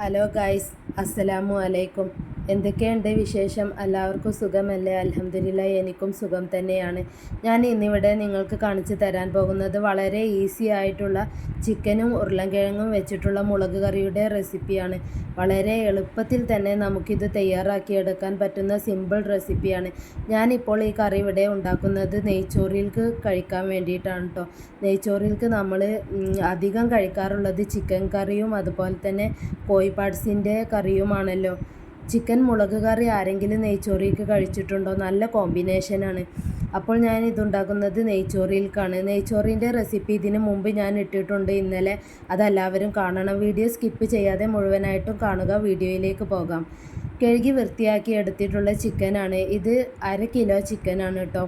Hello guys അസ്സലാമു അലൈക്കും എന്തൊക്കെയുണ്ട് വിശേഷം? എല്ലാവർക്കും സുഖമല്ലേ? അലഹമില്ല എനിക്കും സുഖം തന്നെയാണ്. ഞാൻ ഇന്നിവിടെ നിങ്ങൾക്ക് കാണിച്ചു തരാൻ പോകുന്നത് വളരെ ഈസി ആയിട്ടുള്ള ചിക്കനും ഉരുളൻകിഴങ്ങും വെച്ചിട്ടുള്ള മുളക് കറിയുടെ റെസിപ്പിയാണ്. വളരെ എളുപ്പത്തിൽ തന്നെ നമുക്കിത് തയ്യാറാക്കിയെടുക്കാൻ പറ്റുന്ന സിമ്പിൾ റെസിപ്പിയാണ്. ഞാനിപ്പോൾ ഈ കറി ഇവിടെ ഉണ്ടാക്കുന്നത് നെയ്ച്ചോറിൽക്ക് കഴിക്കാൻ വേണ്ടിയിട്ടാണ് കേട്ടോ നെയ്ച്ചോറിൽക്ക് നമ്മൾ അധികം കഴിക്കാറുള്ളത് ചിക്കൻ കറിയും അതുപോലെ തന്നെ കോഴിപ്പാട്സിന്റെ കറിയുമാണല്ലോ. ചിക്കൻ മുളക് കറി ആരെങ്കിലും നെയ്ച്ചോറിക്ക് കഴിച്ചിട്ടുണ്ടോ? നല്ല കോമ്പിനേഷനാണ് അപ്പോൾ ഞാൻ ഇതുണ്ടാക്കുന്നത് നെയ്ച്ചോറിയിൽക്കാണ് നെയ്ച്ചോറിന്റെ റെസിപ്പി ഇതിന് മുമ്പ് ഞാൻ ഇട്ടിട്ടുണ്ട്. ഇന്നലെ അതെല്ലാവരും കാണണം. വീഡിയോ സ്കിപ്പ് ചെയ്യാതെ മുഴുവനായിട്ടും കാണുക. വീഡിയോയിലേക്ക് പോകാം. കഴുകി വൃത്തിയാക്കി എടുത്തിട്ടുള്ള ചിക്കനാണ്. ഇത് അര കിലോ ചിക്കനാണ് കേട്ടോ.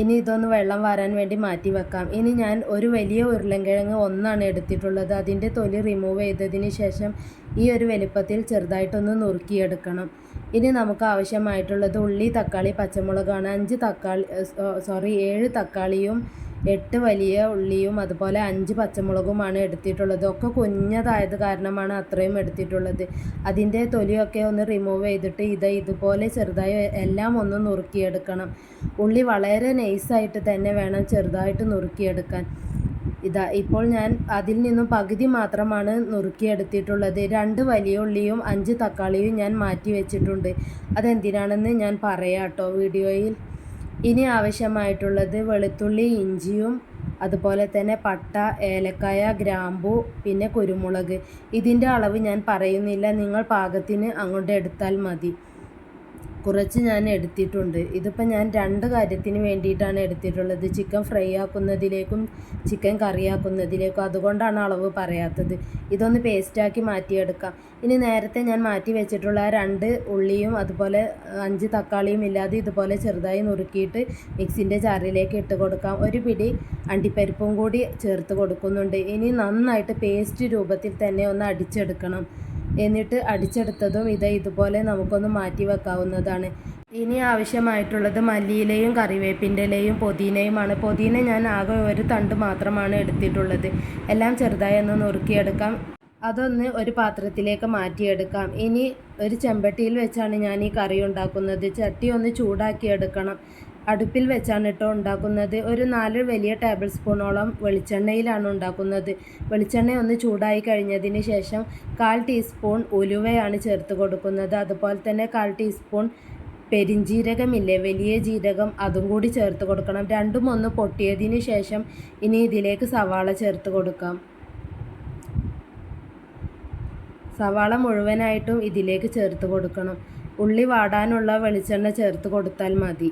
ഇനി ഇതൊന്ന് വെള്ളം വാരാൻ വേണ്ടി മാറ്റി വെക്കാം. ഇനി ഞാൻ ഒരു വലിയ ഉരുളൻകിഴങ്ങ് ഒന്നാണ് എടുത്തിട്ടുള്ളത്. അതിന്റെ തൊലി റിമൂവ് ചെയ്തതിന് ശേഷം ഈ ഒരു വലിപ്പത്തിൽ ചെറുതായിട്ടൊന്ന് നുറുക്കിയെടുക്കണം. ഇനി നമുക്ക് ആവശ്യമായിട്ടുള്ളത് ഉള്ളി തക്കാളി പച്ചമുളകാണ്. അഞ്ച് തക്കാളി സോറി ഏഴ് തക്കാളിയും എട്ട് വലിയ ഉള്ളിയും അതുപോലെ അഞ്ച് പച്ചമുളകുമാണ് എടുത്തിട്ടുള്ളത്. ഒക്കെ കുഞ്ഞതായത് കാരണമാണ് അത്രയും എടുത്തിട്ടുള്ളത്. അതിന്റെ തൊലിയൊക്കെ ഒന്ന് റിമൂവ് ചെയ്തിട്ട് ഇത് ഇതുപോലെ ചെറുതായി എല്ലാം ഒന്ന് നുറുക്കിയെടുക്കണം. ഉള്ളി വളരെ നൈസായിട്ട് തന്നെ വേണം ചെറുതായിട്ട് നുറുക്കിയെടുക്കാൻ. ഇതാ ഇപ്പോൾ ഞാൻ അതിൽ നിന്നും പകുതി മാത്രമാണ് നുറുക്കിയെടുത്തിട്ടുള്ളത്. രണ്ട് വലിയ ഉള്ളിയും അഞ്ച് തക്കാളിയും ഞാൻ മാറ്റി വെച്ചിട്ടുണ്ട്. അതെന്തിനാണെന്ന് ഞാൻ പറയാം കേട്ടോ വീഡിയോയിൽ. ഇനി ആവശ്യമായിട്ടുള്ളത് വെളുത്തുള്ളി ഇഞ്ചിയും അതുപോലെ തന്നെ പട്ട ഏലക്കായ ഗ്രാമ്പു പിന്നെ കുരുമുളക്. ഇതിന്റെ അളവ് ഞാൻ പറയുന്നില്ല. നിങ്ങൾ പാകത്തിന് അങ്ങോട്ട് എടുത്താൽ മതി. കുറച്ച് ഞാൻ എടുത്തിട്ടുണ്ട്. ഇതിപ്പോൾ ഞാൻ രണ്ട് കാര്യത്തിന് വേണ്ടിയിട്ടാണ് എടുത്തിട്ടുള്ളത്. ചിക്കൻ ഫ്രൈ ആക്കുന്നതിലേക്കും ചിക്കൻ കറി ആക്കുന്നതിലേക്കും അതുകൊണ്ടാണ് അളവ് പറയാത്തത്. ഇതൊന്ന് പേസ്റ്റാക്കി മാറ്റിയെടുക്കാം. ഇനി നേരത്തെ ഞാൻ മാറ്റി വെച്ചിട്ടുള്ള രണ്ട് ഉള്ളിയും അതുപോലെ അഞ്ച് തക്കാളിയും ഇല്ലാതെ ഇതുപോലെ ചെറുതായി നുറുക്കിയിട്ട് മിക്സിന്റെ ചാറിലേക്ക് ഇട്ട് കൊടുക്കാം. ഒരു പിടി അണ്ടിപ്പരിപ്പും കൂടി ചേർത്ത് കൊടുക്കുന്നുണ്ട്. ഇനി നന്നായിട്ട് പേസ്റ്റ് രൂപത്തിൽ തന്നെ ഒന്ന് അടിച്ചെടുക്കണം. എന്നിട്ട് അടിച്ചെടുത്തതും ഇത് ഇതുപോലെ നമുക്കൊന്ന് മാറ്റി വെക്കാവുന്നതാണ്. ഇനി ആവശ്യമായിട്ടുള്ളത് മല്ലിയിലയും കറിവേപ്പിന്റെ ഇലയും പൊതീനയുമാണ്. പുതിന ഞാൻ ആകെ ഒരു തണ്ട് മാത്രമാണ് എടുത്തിട്ടുള്ളത്. എല്ലാം ചെറുതായി ഒന്ന് നുറുക്കിയെടുക്കാം. അതൊന്ന് ഒരു പാത്രത്തിലേക്ക് മാറ്റിയെടുക്കാം. ഇനി ഒരു ചെമ്പട്ടിയിൽ വെച്ചാണ് ഞാൻ ഈ കറി ഉണ്ടാക്കുന്നത്. ചട്ടി ഒന്ന് ചൂടാക്കിയെടുക്കണം. അടുപ്പിൽ വെച്ചാണ് കേട്ടോ ഉണ്ടാക്കുന്നത്. ഒരു നാല് വലിയ ടേബിൾ സ്പൂണോളം വെളിച്ചെണ്ണയിലാണ് ഉണ്ടാക്കുന്നത്. വെളിച്ചെണ്ണ ഒന്ന് ചൂടായി കഴിഞ്ഞതിന് ശേഷം കാൽ ടീസ്പൂൺ ഉലുവയാണ് ചേർത്ത് കൊടുക്കുന്നത്. അതുപോലെ തന്നെ കാൽ ടീസ്പൂൺ പെരിഞ്ജീരകമില്ലേ വലിയ ജീരകം അതും കൂടി ചേർത്ത് കൊടുക്കണം. രണ്ടും ഒന്ന് പൊട്ടിയതിന് ശേഷം ഇനി ഇതിലേക്ക് സവാള ചേർത്ത് കൊടുക്കാം. സവാള മുഴുവനായിട്ടും ഇതിലേക്ക് ചേർത്ത് കൊടുക്കണം. ഉള്ളി വാടാനുള്ള വെളിച്ചെണ്ണ ചേർത്ത് കൊടുത്താൽ മതി.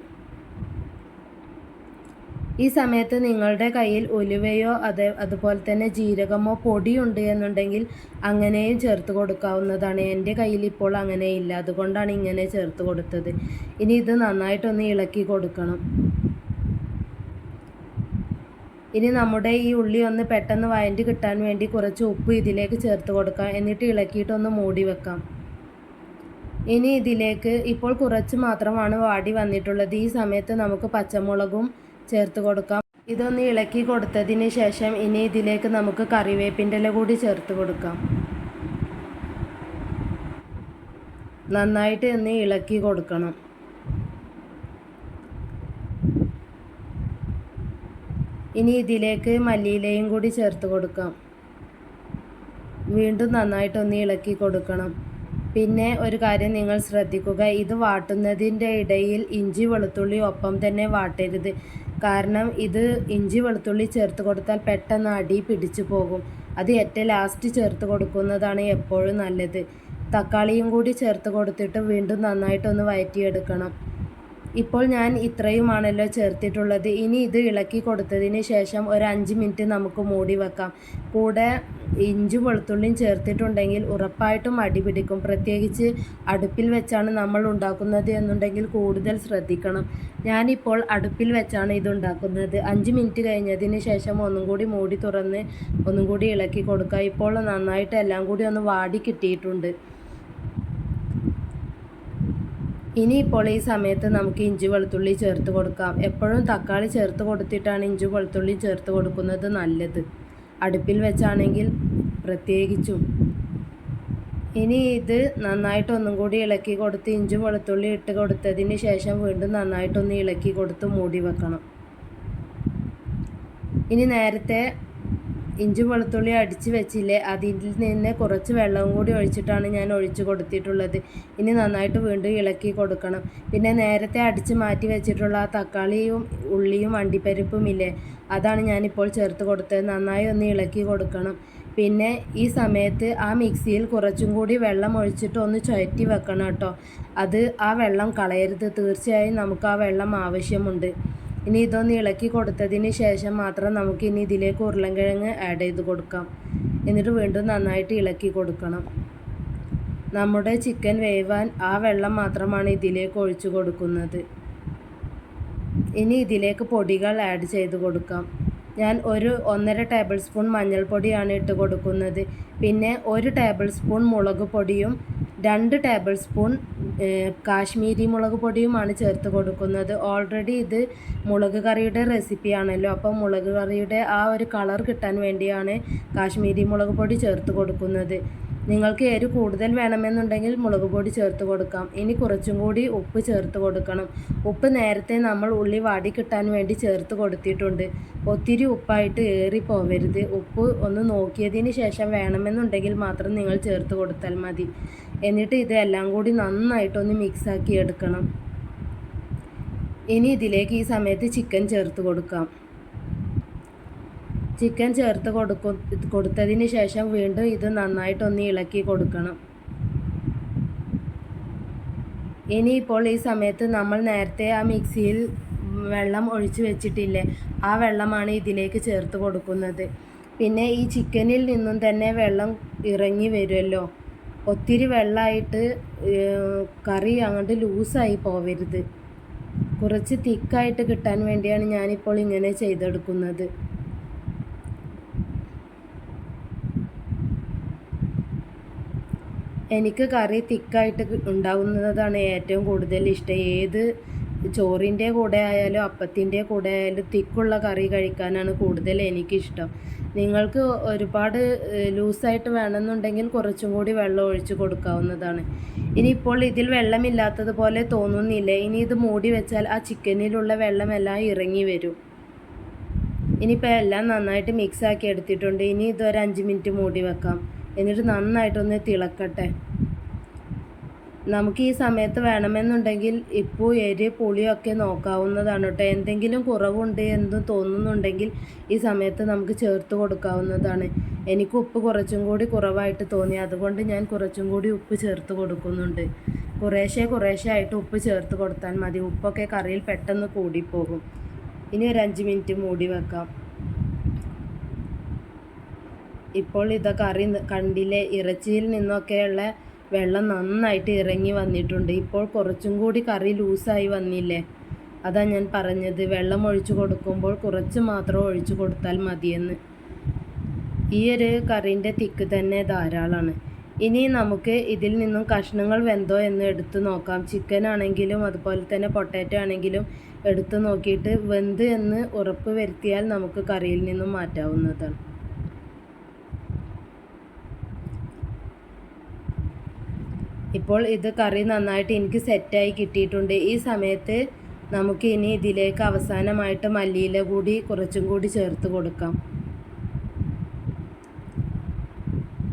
ഈ സമയത്ത് നിങ്ങളുടെ കയ്യിൽ ഉലുവയോ അത് അതുപോലെ തന്നെ ജീരകമോ പൊടിയുണ്ട് എന്നുണ്ടെങ്കിൽ അങ്ങനെയും ചേർത്ത് കൊടുക്കാവുന്നതാണ്. എന്റെ കയ്യിൽ ഇപ്പോൾ അങ്ങനെ ഇല്ല അതുകൊണ്ടാണ് ഇങ്ങനെ ചേർത്ത് കൊടുത്തത്. ഇനി ഇത് നന്നായിട്ടൊന്ന് ഇളക്കി കൊടുക്കണം. ഇനി നമ്മുടെ ഈ ഉള്ളി ഒന്ന് പെട്ടെന്ന് വയന്റ് കിട്ടാൻ വേണ്ടി കുറച്ച് ഉപ്പ് ഇതിലേക്ക് ചേർത്ത് കൊടുക്കാം. എന്നിട്ട് ഇളക്കിയിട്ടൊന്ന് മൂടി വെക്കാം. ഇനി ഇതിലേക്ക് ഇപ്പോൾ കുറച്ച് മാത്രമാണ് വാടി വന്നിട്ടുള്ളത്. ഈ സമയത്ത് നമുക്ക് പച്ചമുളകും ചേർത്ത് കൊടുക്കാം. ഇതൊന്ന് ഇളക്കി കൊടുത്തതിന് ശേഷം ഇനി ഇതിലേക്ക് നമുക്ക് കറിവേപ്പിന്റെ ഇല കൂടി ചേർത്ത് കൊടുക്കാം. നന്നായിട്ട് ഒന്ന് ഇളക്കി കൊടുക്കണം. ഇനി ഇതിലേക്ക് മല്ലിയിലയും കൂടി ചേർത്ത് കൊടുക്കാം. വീണ്ടും നന്നായിട്ടൊന്ന് ഇളക്കി കൊടുക്കണം. പിന്നെ ഒരു കാര്യം നിങ്ങൾ ശ്രദ്ധിക്കുക ഇത് വാട്ടുന്നതിന്റെ ഇടയിൽ ഇഞ്ചി വെളുത്തുള്ളി ഒപ്പം തന്നെ വാട്ടരുത്. കാരണം ഇത് ഇഞ്ചി വെളുത്തുള്ളി ചേർത്ത് കൊടുത്താൽ പെട്ടെന്ന് അടി പിടിച്ചു പോകും. അത് ഏറ്റവും ലാസ്റ്റ് ചേർത്ത് കൊടുക്കുന്നതാണ് എപ്പോഴും നല്ലത്. തക്കാളിയും കൂടി ചേർത്ത് കൊടുത്തിട്ട് വീണ്ടും നന്നായിട്ടൊന്ന് വഴറ്റിയെടുക്കണം ഇപ്പോൾ ഞാൻ ഇത്രയുമാണല്ലോ ചേർത്തിട്ടുള്ളത്. ഇനി ഇത് ഇളക്കി കൊടുത്തതിന് ശേഷം ഒരു അഞ്ച് മിനിറ്റ് നമുക്ക് മൂടി വെക്കാം. കൂടെ ഇഞ്ചും വെളുത്തുള്ളിയും ചേർത്തിട്ടുണ്ടെങ്കിൽ ഉറപ്പായിട്ടും അടി പിടിക്കും. പ്രത്യേകിച്ച് അടുപ്പിൽ വെച്ചാണ് നമ്മൾ ഉണ്ടാക്കുന്നത് എന്നുണ്ടെങ്കിൽ കൂടുതൽ ശ്രദ്ധിക്കണം. ഞാനിപ്പോൾ അടുപ്പിൽ വെച്ചാണ് ഇത് ഉണ്ടാക്കുന്നത്. അഞ്ച് മിനിറ്റ് കഴിഞ്ഞതിന് ശേഷം ഒന്നും കൂടി മൂടി തുറന്ന് ഒന്നും കൂടി ഇളക്കി കൊടുക്കുക. ഇപ്പോൾ നന്നായിട്ട് എല്ലാം കൂടി ഒന്ന് വാടി കിട്ടിയിട്ടുണ്ട്. ഇനിയിപ്പോൾ ഈ സമയത്ത് നമുക്ക് ഇഞ്ചി വെളുത്തുള്ളി ചേർത്ത് കൊടുക്കാം. എപ്പോഴും തക്കാളി ചേർത്ത് കൊടുത്തിട്ടാണ് ഇഞ്ചി വെളുത്തുള്ളി ചേർത്ത് കൊടുക്കുന്നത് നല്ലത്. അടുപ്പിൽ വെച്ചാണെങ്കിൽ പ്രത്യേകിച്ചും. ഇനി ഇത് നന്നായിട്ടൊന്നും കൂടി ഇളക്കി കൊടുത്ത് ഇഞ്ചി വെളുത്തുള്ളി ഇട്ട് കൊടുത്തതിന് ശേഷം വീണ്ടും നന്നായിട്ടൊന്ന് ഇളക്കി കൊടുത്ത് മൂടി വെക്കണം. ഇനി നേരത്തെ ഇഞ്ചി വെളുത്തുള്ളി അടിച്ച് വെച്ചില്ലേ അതിൽ നിന്ന് കുറച്ച് വെള്ളവും കൂടി ഒഴിച്ചിട്ടാണ് ഞാൻ ഒഴിച്ച് കൊടുത്തിട്ടുള്ളത്. ഇനി നന്നായിട്ട് വീണ്ടും ഇളക്കി കൊടുക്കണം. പിന്നെ നേരത്തെ അടിച്ച് മാറ്റി വെച്ചിട്ടുള്ള ആ തക്കാളിയും ഉള്ളിയും അണ്ടിപ്പരിപ്പും ഇല്ലേ അതാണ് ഞാനിപ്പോൾ ചേർത്ത് കൊടുത്തത്. നന്നായി ഒന്ന് ഇളക്കി കൊടുക്കണം. പിന്നെ ഈ സമയത്ത് ആ മിക്സിയിൽ കുറച്ചും കൂടി വെള്ളം ഒഴിച്ചിട്ട് ഒന്ന് ചുഴറ്റി വെക്കണം കേട്ടോ. അത് ആ വെള്ളം കളയരുത്. തീർച്ചയായും നമുക്ക് ആ വെള്ളം ആവശ്യമുണ്ട്. ഇനി ഇതൊന്ന് ഇളക്കി കൊടുത്തതിന് ശേഷം മാത്രം നമുക്ക് ഇനി ഇതിലേക്ക് ഉരുളൻകിഴങ്ങ് ആഡ് ചെയ്ത് കൊടുക്കാം. എന്നിട്ട് വീണ്ടും നന്നായിട്ട് ഇളക്കി കൊടുക്കണം. നമ്മുടെ ചിക്കൻ വേവാൻ ആ വെള്ളം മാത്രമാണ് ഇതിലേക്ക് ഒഴിച്ചു കൊടുക്കുന്നത്. ഇനി ഇതിലേക്ക് പൊടികൾ ആഡ് ചെയ്ത് കൊടുക്കാം. ഞാൻ ഒരു ഒന്നര ടേബിൾ സ്പൂൺ മഞ്ഞൾപ്പൊടിയാണ് ഇട്ട് കൊടുക്കുന്നത്. പിന്നെ ഒരു ടേബിൾ സ്പൂൺ മുളക് പൊടിയും രണ്ട് ടേബിൾ സ്പൂൺ കാശ്മീരി മുളക് പൊടിയുമാണ് ചേർത്ത് കൊടുക്കുന്നത്. ഓൾറെഡി ഇത് മുളക് കറിയുടെ റെസിപ്പിയാണല്ലോ അപ്പോൾ മുളക് കറിയുടെ ആ ഒരു കളർ കിട്ടാൻ വേണ്ടിയാണ് കാശ്മീരി മുളക് പൊടി ചേർത്ത് കൊടുക്കുന്നത്. നിങ്ങൾക്ക് എരി കൂടുതൽ വേണമെന്നുണ്ടെങ്കിൽ മുളക് പൊടി ചേർത്ത് കൊടുക്കാം. ഇനി കുറച്ചും കൂടി ഉപ്പ് ചേർത്ത് കൊടുക്കണം. ഉപ്പ് നേരത്തെ നമ്മൾ ഉള്ളി വാടി കിട്ടാൻ വേണ്ടി ചേർത്ത് കൊടുത്തിട്ടുണ്ട്. ഒത്തിരി ഉപ്പായിട്ട് ഏറി പോവരുത്. ഉപ്പ് ഒന്ന് നോക്കിയതിന് ശേഷം വേണമെന്നുണ്ടെങ്കിൽ മാത്രം നിങ്ങൾ ചേർത്ത് കൊടുത്താൽ മതി. എന്നിട്ട് ഇതെല്ലാം കൂടി നന്നായിട്ടൊന്ന് മിക്സാക്കി എടുക്കണം. ഇനി ഇതിലേക്ക് ഈ സമയത്ത് ചിക്കൻ ചേർത്ത് കൊടുക്കാം. ചിക്കൻ ചേർത്ത് കൊടുക്കും കൊടുത്തതിന് ശേഷം വീണ്ടും ഇത് നന്നായിട്ടൊന്ന് ഇളക്കി കൊടുക്കണം. ഇനിയിപ്പോൾ ഈ സമയത്ത് നമ്മൾ നേരത്തെ ആ മിക്സിയിൽ വെള്ളം ഒഴിച്ച് വെച്ചിട്ടില്ലേ ആ വെള്ളമാണ് ഇതിലേക്ക് ചേർത്ത് കൊടുക്കുന്നത്. പിന്നെ ഈ ചിക്കനിൽ നിന്നും തന്നെ വെള്ളം ഇറങ്ങി വരുമല്ലോ. ഒത്തിരി വെള്ളമായിട്ട് കറി അങ്ങോട്ട് ലൂസായി പോവരുത്. കുറച്ച് തിക്കായിട്ട് കിട്ടാൻ വേണ്ടിയാണ് ഞാനിപ്പോൾ ഇങ്ങനെ ചെയ്തെടുക്കുന്നത്. എനിക്ക് കറി തിക്കായിട്ട് ഉണ്ടാകുന്നതാണ് ഏറ്റവും കൂടുതൽ ഇഷ്ടം. ഏത് ചോറിന്റെ കൂടെ ആയാലും അപ്പത്തിന്റെ കൂടെ ആയാലും തിക്കുള്ള കറി കഴിക്കാനാണ് കൂടുതൽ എനിക്കിഷ്ടം. നിങ്ങൾക്ക് ഒരുപാട് ലൂസായിട്ട് വേണമെന്നുണ്ടെങ്കിൽ കുറച്ചും കൂടി വെള്ളം ഒഴിച്ച് കൊടുക്കാവുന്നതാണ്. ഇനിയിപ്പോൾ ഇതിൽ വെള്ളമില്ലാത്തതുപോലെ തോന്നുന്നില്ല. ഇനി ഇത് മൂടി വെച്ചാൽ ആ ചിക്കനിലുള്ള വെള്ളമെല്ലാം ഇറങ്ങി വരും. ഇനിയിപ്പോൾ എല്ലാം നന്നായിട്ട് മിക്സ് ആക്കി എടുത്തിട്ടുണ്ട്. ഇനി ഇതൊരു അഞ്ച് മിനിറ്റ് മൂടി വെക്കാം. എന്നിട്ട് നന്നായിട്ടൊന്ന് തിളക്കട്ടെ. നമുക്ക് ഈ സമയത്ത് വേണമെന്നുണ്ടെങ്കിൽ ഇപ്പോൾ എരി പുളിയൊക്കെ നോക്കാവുന്നതാണ് കേട്ടോ. എന്തെങ്കിലും കുറവുണ്ട് എന്ന് തോന്നുന്നുണ്ടെങ്കിൽ ഈ സമയത്ത് നമുക്ക് ചേർത്ത് കൊടുക്കാവുന്നതാണ്. എനിക്ക് ഉപ്പ് കുറച്ചും കൂടി കുറവായിട്ട് തോന്നി. അതുകൊണ്ട് ഞാൻ കുറച്ചും കൂടി ഉപ്പ് ചേർത്ത് കൊടുക്കുന്നുണ്ട്. കുറേശ്ശെ കുറേശ്ശെ ആയിട്ട് ഉപ്പ് ചേർത്ത് കൊടുത്താൽ മതി. ഉപ്പൊക്കെ കറിയിൽ പെട്ടെന്ന് കൂടിപ്പോകും. ഇനി ഒരു അഞ്ച് മിനിറ്റ് മൂടി വെക്കാം. ഇപ്പോൾ ഇതൊക്കെ കറി കണ്ടില്ലേ? ഇറച്ചിയിൽ നിന്നൊക്കെയുള്ള വെള്ളം നന്നായിട്ട് ഇറങ്ങി വന്നിട്ടുണ്ട്. ഇപ്പോൾ കുറച്ചും കൂടി കറി ലൂസായി വന്നില്ലേ? അതാ ഞാൻ പറഞ്ഞത്. വെള്ളം ഒഴിച്ചു കൊടുക്കുമ്പോൾ കുറച്ച് മാത്രം ഒഴിച്ചു കൊടുത്താൽ മതിയെന്ന്. ഈ ഒരു കറിന്റെ തിക്ക് തന്നെ ധാരാളമാണ് ഇനി നമുക്ക് ഇതിൽ നിന്നും കഷ്ണങ്ങൾ വെന്തോ എന്ന് എടുത്തു നോക്കാം. ചിക്കൻ ആണെങ്കിലും അതുപോലെ തന്നെ പൊട്ടാറ്റോ ആണെങ്കിലും എടുത്തു നോക്കിയിട്ട് വെന്ത് എന്ന് ഉറപ്പ് വരുത്തിയാൽ നമുക്ക് കറിയിൽ നിന്നും മാറ്റാവുന്നതാണ്. ഇപ്പോൾ ഇത് കറി നന്നായിട്ട് എനിക്ക് സെറ്റായി കിട്ടിയിട്ടുണ്ട്. ഈ സമയത്ത് നമുക്ക് ഇനി ഇതിലേക്ക് അവസാനമായിട്ട് മല്ലിയില കൂടി കുറച്ചും കൂടി ചേർത്ത് കൊടുക്കാം.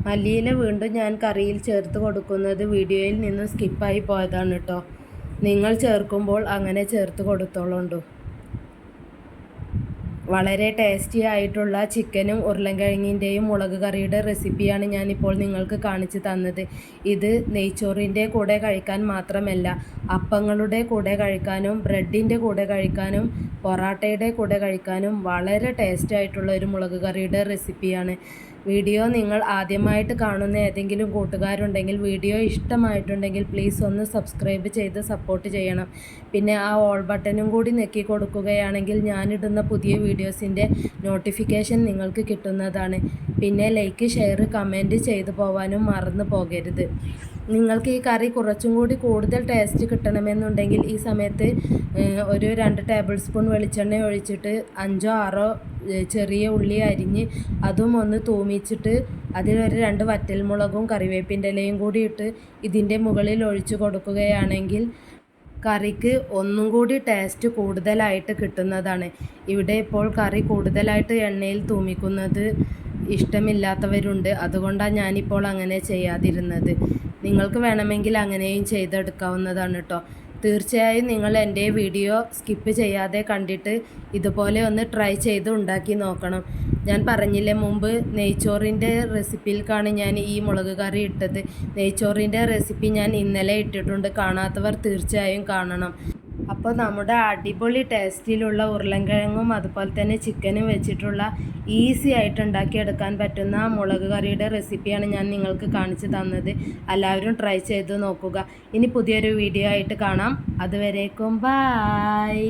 മല്ലിയില വീണ്ടും ഞാൻ കറിയിൽ ചേർത്ത് കൊടുക്കുന്നത് വീഡിയോയിൽ നിന്ന് സ്കിപ്പായി പോയതാണ് കേട്ടോ. നിങ്ങൾ ചേർക്കുമ്പോൾ അങ്ങനെ ചേർത്ത് കൊടുത്തോളുണ്ടോ. വളരെ ടേസ്റ്റി ആയിട്ടുള്ള ചിക്കനും ഉരുളൻകിഴങ്ങിന്റെയും മുളക് കറിയുടെ റെസിപ്പിയാണ് ഞാനിപ്പോൾ നിങ്ങൾക്ക് കാണിച്ചു തന്നത്. ഇത് നെയ്ച്ചോറിന്റെ കൂടെ കഴിക്കാൻ മാത്രമല്ല അപ്പങ്ങളുടെ കൂടെ കഴിക്കാനും ബ്രെഡിന്റെ കൂടെ കഴിക്കാനും പൊറാട്ടയുടെ കൂടെ കഴിക്കാനും വളരെ ടേസ്റ്റി ആയിട്ടുള്ള ഒരു മുളക് കറിയുടെ റെസിപ്പിയാണ് വീഡിയോ നിങ്ങൾ ആദ്യമായിട്ട് കാണുന്ന ഏതെങ്കിലും കൂട്ടുകാരുണ്ടെങ്കിൽ വീഡിയോ ഇഷ്ടമായിട്ടുണ്ടെങ്കിൽ പ്ലീസ് ഒന്ന് സബ്സ്ക്രൈബ് ചെയ്ത് സപ്പോർട്ട് ചെയ്യണം. പിന്നെ ആ ഓൾ ബട്ടനും കൂടി നെക്കി കൊടുക്കുകയാണെങ്കിൽ ഞാനിടുന്ന പുതിയ വീഡിയോസിന്റെ നോട്ടിഫിക്കേഷൻ നിങ്ങൾക്ക് കിട്ടുന്നതാണ്. പിന്നെ ലൈക്ക് ഷെയർ കമന്റ് ചെയ്തു പോവാനും മറന്നു പോകരുത്. നിങ്ങൾക്ക് ഈ കറി കുറച്ചും കൂടി കൂടുതൽ ടേസ്റ്റ് കിട്ടണമെന്നുണ്ടെങ്കിൽ ഈ സമയത്ത് ഒരു രണ്ട് ടേബിൾ സ്പൂൺ വെളിച്ചെണ്ണ ഒഴിച്ചിട്ട് അഞ്ചോ ആറോ ചെറിയ ഉള്ളി അരിഞ്ഞ് അതും ഒന്ന് തൂമിച്ചിട്ട് അതിലൊരു രണ്ട് വറ്റൽമുളകും കറിവേപ്പിന്റെ ഇലയും കൂടി ഇട്ട് ഇതിന്റെ മുകളിൽ ഒഴിച്ചു കൊടുക്കുകയാണെങ്കിൽ കറിക്ക് ഒന്നും കൂടി ടേസ്റ്റ് കൂടുതലായിട്ട് കിട്ടുന്നതാണ്. ഇവിടെ ഇപ്പോൾ കറി കൂടുതലായിട്ട് എണ്ണയിൽ തൂമിക്കുന്നത് ഇഷ്ടമില്ലാത്തവരുണ്ട്. അതുകൊണ്ടാണ് ഞാനിപ്പോൾ അങ്ങനെ ചെയ്യാതിരുന്നത്. നിങ്ങൾക്ക് വേണമെങ്കിൽ അങ്ങനെയും ചെയ്തെടുക്കാവുന്നതാണ് കേട്ടോ തീർച്ചയായും നിങ്ങൾ എന്റെ വീഡിയോ സ്കിപ്പ് ചെയ്യാതെ കണ്ടിട്ട് ഇതുപോലെ ഒന്ന് ട്രൈ ചെയ്ത് ഉണ്ടാക്കി നോക്കണം. ഞാൻ പറഞ്ഞില്ലേ മുമ്പ് നെയ്ച്ചോറിന്റെ റെസിപ്പിയിൽക്കാണ് ഞാൻ ഈ മുളക് കറി ഇട്ടത്. നെയ്ച്ചോറിന്റെ റെസിപ്പി ഞാൻ ഇന്നലെ ഇട്ടിട്ടുണ്ട്. കാണാത്തവർ തീർച്ചയായും കാണണം. അപ്പോൾ നമ്മുടെ അടിപൊളി ടേസ്റ്റിലുള്ള ഉരുളൻകിഴങ്ങും അതുപോലെ തന്നെ ചിക്കനും വെച്ചിട്ടുള്ള ഈസി ആയിട്ട് ഉണ്ടാക്കിയെടുക്കാൻ പറ്റുന്ന മുളക് കറിയുടെ റെസിപ്പിയാണ് ഞാൻ നിങ്ങൾക്ക് കാണിച്ചു തന്നത്. എല്ലാവരും ട്രൈ ചെയ്ത് നോക്കുക. ഇനി പുതിയൊരു വീഡിയോ ആയിട്ട് കാണാം. അതുവരേക്കും ബായ്